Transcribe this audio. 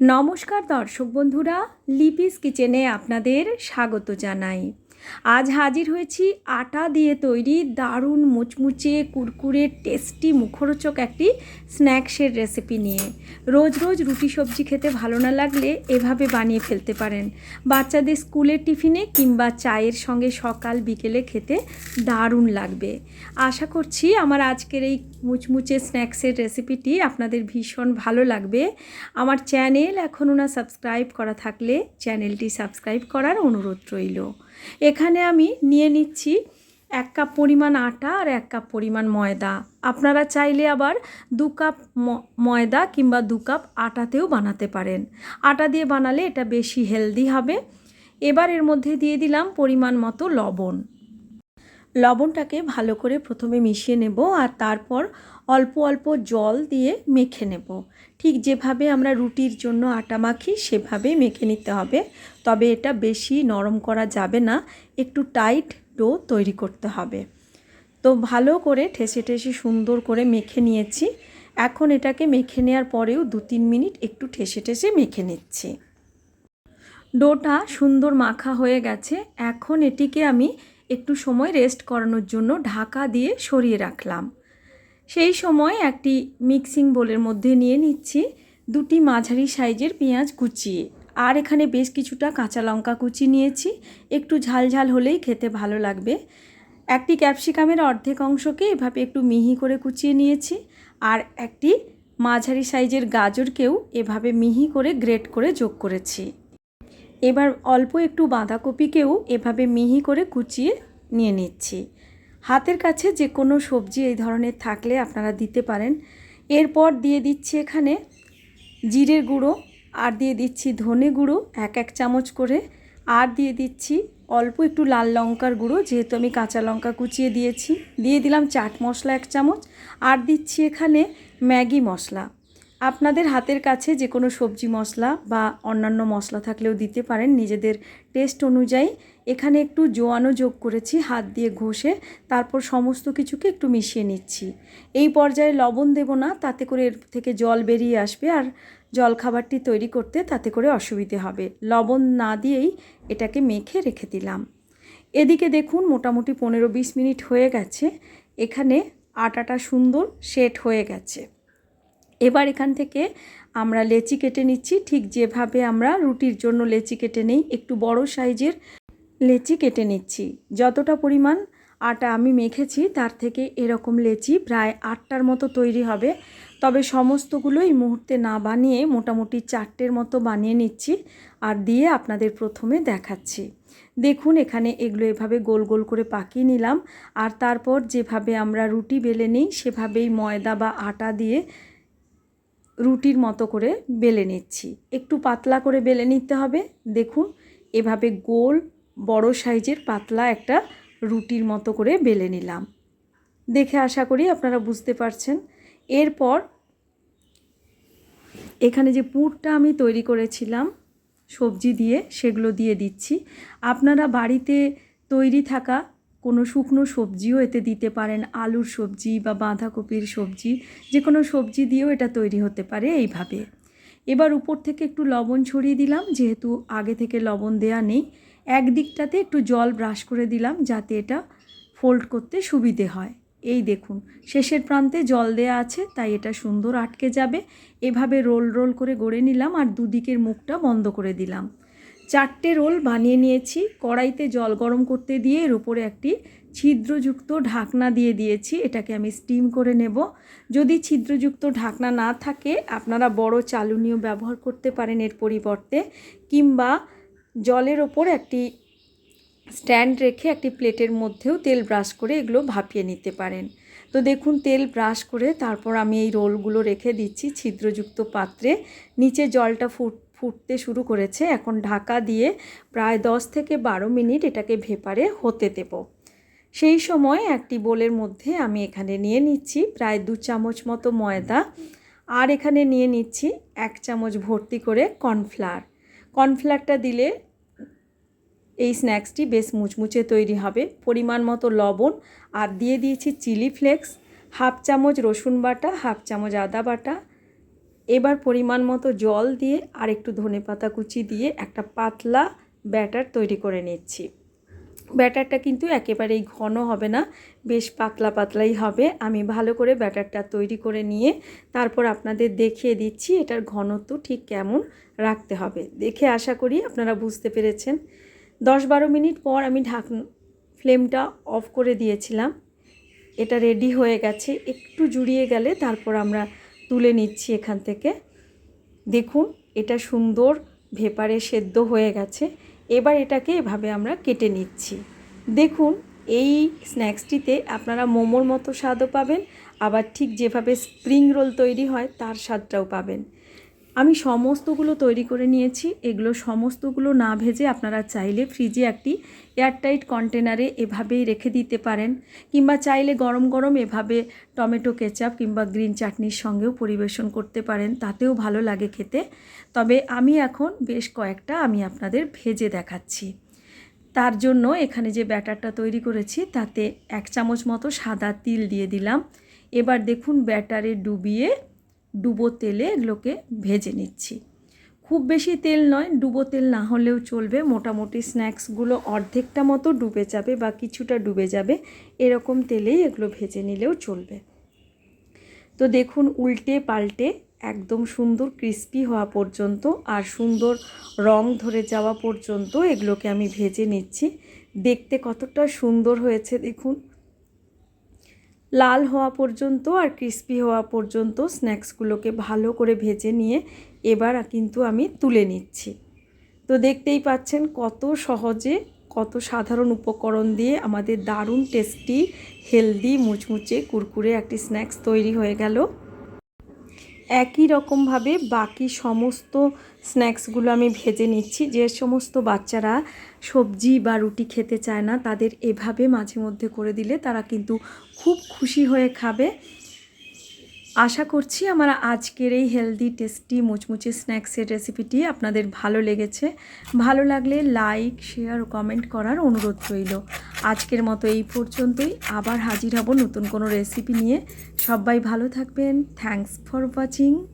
নমস্কার দর্শক বন্ধুরা লিপিস কিচেনে আপনাদের স্বাগত জানাই। আজ হাজির হয়েছি আটা দিয়ে তৈরি দারুণ মুচমুচে, কুরকুরে, টেস্টি মুখরোচক একটি স্ন্যাক্সের রেসিপি নিয়ে। রোজ রোজ রুটি সবজি খেতে ভালো না লাগলে এভাবে বানিয়ে ফেলতে পারেন। বাচ্চাদের স্কুলের টিফিনে কিংবা চায়ের সঙ্গে সকাল বিকেলে খেতে দারুণ লাগবে। আশা করছি আমার আজকের এই মুচমুচে স্ন্যাক্সের রেসিপিটি আপনাদের ভীষণ ভালো লাগবে। আমার চ্যানেল এখনও না সাবস্ক্রাইব করা থাকলে চ্যানেলটি সাবস্ক্রাইব করার অনুরোধ রইল। এখানে আমি নিয়ে নিচ্ছি এক কাপ পরিমাণ আটা আর এক কাপ পরিমাণ ময়দা। আপনারা চাইলে আবার দু কাপ ময়দা কিংবা দু কাপ আটাতেও বানাতে পারেন। আটা দিয়ে বানালে এটা বেশি হেলদি হবে। এবার এর মধ্যে দিয়ে দিলাম পরিমাণ মতো লবণ। লবণটাকে ভালো করে প্রথমে মিশিয়ে নেব আর তারপর অল্প অল্প জল দিয়ে মেখে নেব। ঠিক যেভাবে আমরা রুটির জন্য আটা মাখি, সেভাবে মেখে নিতে হবে। তবে এটা বেশি নরম করা যাবে না, একটু টাইট ডো তৈরি করতে হবে। তো ভালো করে ঠেসে ঠেসে সুন্দর করে মেখে নিয়েছি। এখন এটাকে মেখে নেওয়ার পরেও দু তিন মিনিট একটু ঠেসে ঠেসে মেখে নিচ্ছি। ডোটা সুন্দর মাখা হয়ে গেছে। এখন এটিকে আমি একটু সময় রেস্ট করানোর জন্য ঢাকা দিয়ে সরিয়ে রাখলাম। সেই সময় একটি মিক্সিং বোলের মধ্যে নিয়ে নিচ্ছি দুটি মাঝারি সাইজের পেঁয়াজ কুচিয়ে আর এখানে বেশ কিছুটা কাঁচা লঙ্কা কুচি নিয়েছি। একটু ঝাল ঝাল হলেই খেতে ভালো লাগবে। একটি ক্যাপসিকামের অর্ধেক অংশকে এভাবে একটু মিহি করে কুচিয়ে নিয়েছি। আর একটি মাঝারি সাইজের গাজরকেও এভাবে মিহি করে গ্রেট করে যোগ করেছি। এবার অল্প একটু বাঁধাকপিকেও এভাবে মিহি করে কুচিয়ে নিয়ে নিচ্ছি। হাতের কাছে যে কোনো সবজি এই ধরনের থাকলে আপনারা দিতে পারেন। এরপর দিয়ে দিচ্ছি এখানে জিরের গুঁড়ো, আর দিয়ে দিচ্ছি ধনে গুঁড়ো, এক এক চামচ করে। আর দিয়ে দিচ্ছি অল্প একটু লাল লঙ্কার গুঁড়ো, যেহেতু আমি কাঁচা লঙ্কা কুচিয়ে দিয়েছি। দিয়ে দিলাম চাট মশলা এক চামচ। আর দিচ্ছি এখানে ম্যাগি মশলা। আপনাদের হাতের কাছে যে কোনো সবজি মশলা বা অন্যান্য মশলা থাকলেও দিতে পারেন। নিজেদের টেস্ট অনুযায়ী এখানে একটু জোয়ানো যোগ করেছি, হাত দিয়ে ঘষে তারপর সমস্ত কিছুকে একটু মিশিয়ে নিচ্ছি। এই পর্যায়ে লবণ দেব না, তাতে করে এর থেকে জল বেরিয়ে আসবে আর জল খাবারটি তৈরি করতে তাতে করে অসুবিধে হবে। লবণ না দিয়েই এটাকে মেখে রেখে দিলাম। এদিকে দেখুন মোটামুটি পনেরো বিশ মিনিট হয়ে গেছে। এখানে আটাটা সুন্দর সেট হয়ে গেছে। এবার এখান থেকে আমরা লেচি কেটে নিচ্ছি। ঠিক যেভাবে আমরা রুটির জন্য লেচি কেটে নেই, একটু বড় সাইজের লেচি কেটে নিচ্ছি। যতটা পরিমাণ আটা আমি মেখেছি, তার থেকে এরকম লেচি প্রায় আটটার মতো তৈরি হবে। তবে সমস্তগুলো এই মুহূর্তে না বানিয়ে মোটামুটি চারটের মতো বানিয়ে নিচ্ছি আর দিয়ে আপনাদের প্রথমে দেখাচ্ছি। দেখুন, এখানে এগুলো এভাবে গোল গোল করে পাকিয়ে নিলাম। আর তারপর যেভাবে আমরা রুটি বেলে নিই, সেভাবেই ময়দা বা আটা দিয়ে রুটির মতো করে বেলে নিচ্ছি। একটু পাতলা করে বেলে নিতে হবে। দেখুন, এভাবে গোল, বড় সাইজের পাতলা একটা রুটির মতো করে বেলে নিলাম। দেখে আশা করি আপনারা বুঝতে পারছেন। এরপর এখানে যে পুরটা আমি তৈরি করেছিলাম, সবজি দিয়ে, সেগুলো দিয়ে দিচ্ছি। আপনারা বাড়িতে তৈরি থাকা কোনো শুকনো সবজিও এতে দিতে পারেন, আলুর সবজি বা বাঁধাকপির সবজি যে কোনো সবজি দিয়েও এটা তৈরি হতে পারে এইভাবে। এবার উপর থেকে একটু লবণ ছড়িয়ে দিলাম, যেহেতু আগে থেকে লবণ দেয়া নেই এক দিকটাতে একটু জল ব্রাশ করে দিলাম যাতে এটা ফোল্ড করতে সুবিধে হয়। এই দেখুন, শেষের প্রান্তে জল দেয়া আছে, তাই এটা সুন্দর আটকে যাবে। এভাবে রোল রোল করে গড়ে নিলাম আর দুদিকের মুখটা বন্ধ করে দিলাম। চারটে রোল বানিয়ে নিয়েছি। কড়াইতে জল গরম করতে দিয়ে এর উপরে একটি ছিদ্রযুক্ত ঢাকনা দিয়ে দিয়েছি। এটাকে আমি স্টিম করে নেব। যদি ছিদ্রযুক্ত ঢাকনা না থাকে, আপনারা বড় চালুনিও ব্যবহার করতে পারেন এর পরিবর্তে। কিংবা জলের ওপর একটি স্ট্যান্ড রেখে একটি প্লেটের মধ্যেও তেল ব্রাশ করে এগুলো ভাপিয়ে নিতে পারেন। তো দেখুন, তেল ব্রাশ করে তারপর আমি এই রোলগুলো রেখে দিচ্ছি ছিদ্রযুক্ত পাত্রে। নিচে জলটা ফুট ফুটতে শুরু করেছে। এখন ঢাকা দিয়ে প্রায় দশ থেকে বারো মিনিট এটাকে ভেপারে হতে দেব। সেই সময় একটি বোলের মধ্যে আমি এখানে নিয়ে নিচ্ছি প্রায় দু চামচ মতো ময়দা আর এখানে নিয়ে নিচ্ছি এক চামচ ভর্তি করে কর্নফ্লাওয়ার। কর্নফ্লাওয়ারটা দিলে এই স্ন্যাক্সটি বেশ মুচমুচে তৈরি হবে। পরিমাণ মতো লবণ আর দিয়ে দিয়েছি চিলি ফ্লেক্স, হাফ চামচ রসুন বাটা, হাফ চামচ আদা বাটা এবার পরিমাণ মতো জল দিয়ে আর একটু ধনে পাতা কুচি দিয়ে একটা পাতলা ব্যাটার তৈরি করে নিচ্ছি। ব্যাটারটা কিন্তু একেবারেই ঘন হবে না, বেশ পাতলা পাতলাই হবে। আমি ভালো করে ব্যাটারটা তৈরি করে নিয়ে তারপর আপনাদের দেখিয়ে দিচ্ছি এটার ঘনত্ব ঠিক কেমন রাখতে হবে। দেখে আশা করি আপনারা বুঝতে পেরেছেন। দশ বারো মিনিট পর আমি ঢাক ফ্লেমটা অফ করে দিয়েছিলাম। এটা রেডি হয়ে গেছে। একটু জুড়িয়ে গেলে তারপর আমরা তুলে নিচ্ছি এখান থেকে। দেখুন, এটা সুন্দর ভেপারে সেদ্ধ হয়ে গেছে। এবার এটাকে এভাবে আমরা কেটে নিচ্ছি। দেখুন, এই স্ন্যাক্সটিতে আপনারা মোমোর মতো স্বাদও পাবেন, আবার ঠিক যেভাবে স্প্রিং রোল তৈরি হয়, তার স্বাদটাও পাবেন। আমি সমস্তগুলো তৈরি করে নিয়েছি। এগুলো সমস্তগুলো না ভেজে আপনারা চাইলে ফ্রিজে একটি এয়ারটাইট কন্টেনারে এভাবেই রেখে দিতে পারেন কিংবা চাইলে গরম গরম এভাবে টমেটো কেচাপ কিংবা গ্রিন চাটনির সঙ্গেও পরিবেশন করতে পারেন, তাতেও ভালো লাগে খেতে। তবে আমি এখন বেশ কয়েকটা আমি আপনাদের ভেজে দেখাচ্ছি। তার জন্য এখানে যে ব্যাটারটা তৈরি করেছি, তাতে এক চামচ মতো সাদা তিল দিয়ে দিলাম। এবার দেখুন ব্যাটারে ডুবিয়ে ডুবো তেলে এগুলোকে ভেজে নিচ্ছি। খুব বেশি তেল নয়, ডুবো তেল না হলেও চলবে। মোটামুটি স্ন্যাক্সগুলো অর্ধেকটা মতো ডুবে যাবে বা কিছুটা ডুবে যাবে। এরকম তেলেই এগুলো ভেজে নিলেও চলবে। তো দেখুন, উল্টে পাল্টে একদম সুন্দর ক্রিস্পি হওয়া পর্যন্ত আর সুন্দর রং ধরে যাওয়া পর্যন্ত এগুলোকে আমি ভেজে নিচ্ছি। দেখতে কতটা সুন্দর হয়েছে, দেখুন। লাল হওয়া পর্যন্ত আর ক্রিস্পি হওয়া পর্যন্ত স্ন্যাক্সগুলোকে ভালো করে ভেজে নিয়ে এবার কিন্তু আমি তুলে নিচ্ছি। তো দেখতেই পাচ্ছেন কত সহজে, কত সাধারণ উপকরণ দিয়ে আমাদের দারুণ টেস্টি, হেলদি, মুচমুচে, কুরকুরে একটি স্ন্যাক্স তৈরি হয়ে গেল। একই রকমভাবে বাকি সমস্ত স্ন্যাক্সগুলো আমি ভেজে নিচ্ছি। যে সমস্ত বাচ্চারা সবজি বা রুটি খেতে চায় না, তাদের এভাবে মাঝে মধ্যে করে দিলে তারা কিন্তু খুব খুশি হয়ে খাবে। আশা করছি আমার আজকের এই হেলদি টেস্টি মুচমুচে স্ন্যাক্সের রেসিপিটি আপনাদের ভালো লেগেছে। ভালো লাগলে লাইক শেয়ার ও কমেন্ট করার অনুরোধ রইল। আজকের মতো এই পর্যন্তই। আবার হাজির হব নতুন কোনো রেসিপি নিয়ে। সবাই ভালো থাকবেন। Thanks for watching